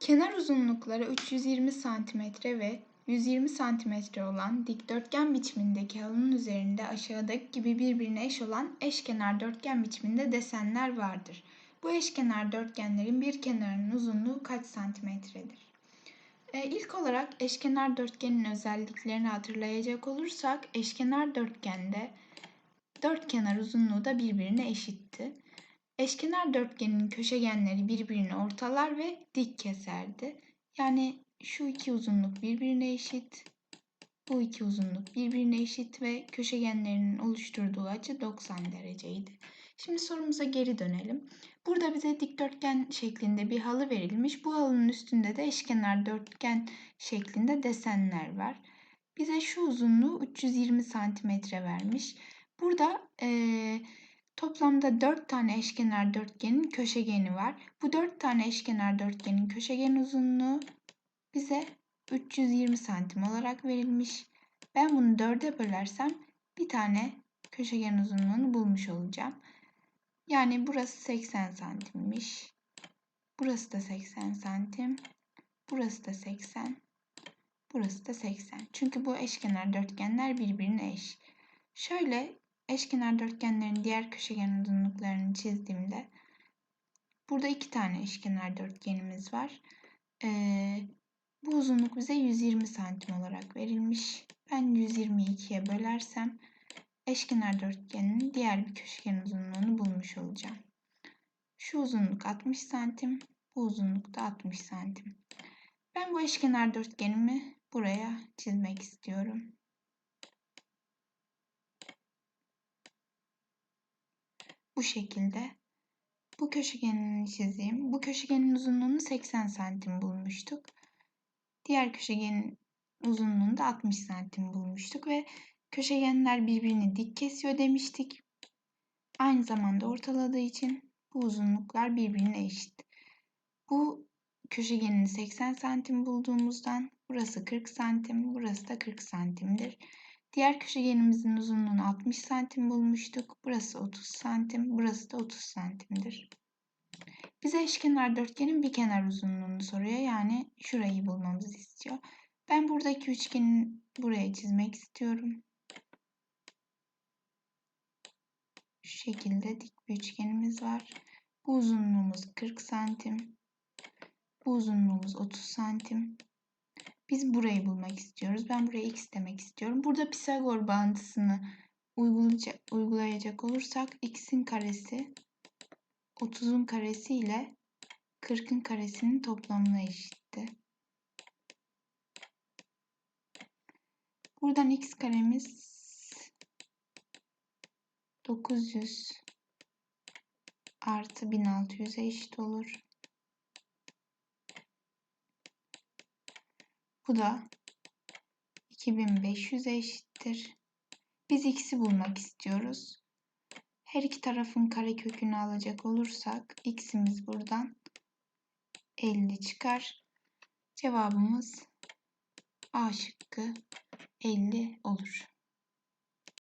Kenar uzunlukları 320 cm ve 120 cm olan dikdörtgen biçimindeki halının üzerinde aşağıdaki gibi birbirine eş olan eşkenar dörtgen biçiminde desenler vardır. Bu eşkenar dörtgenlerin bir kenarının uzunluğu kaç santimetredir? Ee, ilk olarak eşkenar dörtgenin özelliklerini hatırlayacak olursak eşkenar dörtgende dört kenar uzunluğu da birbirine eşitti. Eşkenar dörtgenin köşegenleri birbirini ortalar ve dik keserdi. Yani şu iki uzunluk birbirine eşit, bu iki uzunluk birbirine eşit ve köşegenlerinin oluşturduğu açı 90 dereceydi. Şimdi sorumuza geri dönelim. Burada bize dikdörtgen şeklinde bir halı verilmiş. Bu halının üstünde de eşkenar dörtgen şeklinde desenler var. Bize şu uzunluğu 320 santimetre vermiş. Burada ee, Toplamda 4 tane eşkenar dörtgenin köşegeni var. Bu 4 tane eşkenar dörtgenin köşegen uzunluğu bize 320 santim olarak verilmiş. Ben bunu 4'e bölersem bir tane köşegen uzunluğunu bulmuş olacağım. Yani burası 80 santimmiş. Burası da 80 santim. Burası da 80. Burası da 80. Çünkü bu eşkenar dörtgenler birbirine eş. Şöyle eşkenar dörtgenlerin diğer köşegen uzunluklarını çizdiğimde burada iki tane eşkenar dörtgenimiz var. Ee, bu uzunluk bize 120 santim olarak verilmiş. Ben 122'ye bölersem eşkenar dörtgenin diğer bir köşegen uzunluğunu bulmuş olacağım. Şu uzunluk 60 santim, bu uzunluk da 60 santim. Ben bu eşkenar dörtgenimi buraya çizmek istiyorum. Bu şekilde. Bu köşegenini çizeyim. Bu köşegenin uzunluğunu 80 santim bulmuştuk. Diğer köşegenin uzunluğunu da 60 santim bulmuştuk ve köşegenler birbirini dik kesiyor demiştik. Aynı zamanda ortaladığı için bu uzunluklar birbirine eşit. Bu köşegenin 80 santim bulduğumuzdan burası 40 santim, burası da 40 santimdir. Diğer köşegenimizin uzunluğunu 60 santim bulmuştuk. Burası 30 santim, burası da 30 santimdir. Bize eşkenar dörtgenin bir kenar uzunluğunu soruyor. Yani şurayı bulmamızı istiyor. Ben buradaki üçgenin buraya çizmek istiyorum. Şu şekilde dik bir üçgenimiz var. Bu uzunluğumuz 40 santim. Bu uzunluğumuz 30 santim. Biz burayı bulmak istiyoruz. Ben buraya x demek istiyorum. Burada Pisagor bağıntısını uygulayacak, olursak x'in karesi 30'un karesi ile 40'ın karesinin toplamına eşitti. Buradan x karemiz 900 artı 1600'e eşit olur. Bu da 2500 eşittir. Biz x'i bulmak istiyoruz. Her iki tarafın karekökünü alacak olursak x'imiz buradan 50 çıkar. Cevabımız A şıkkı 50 olur.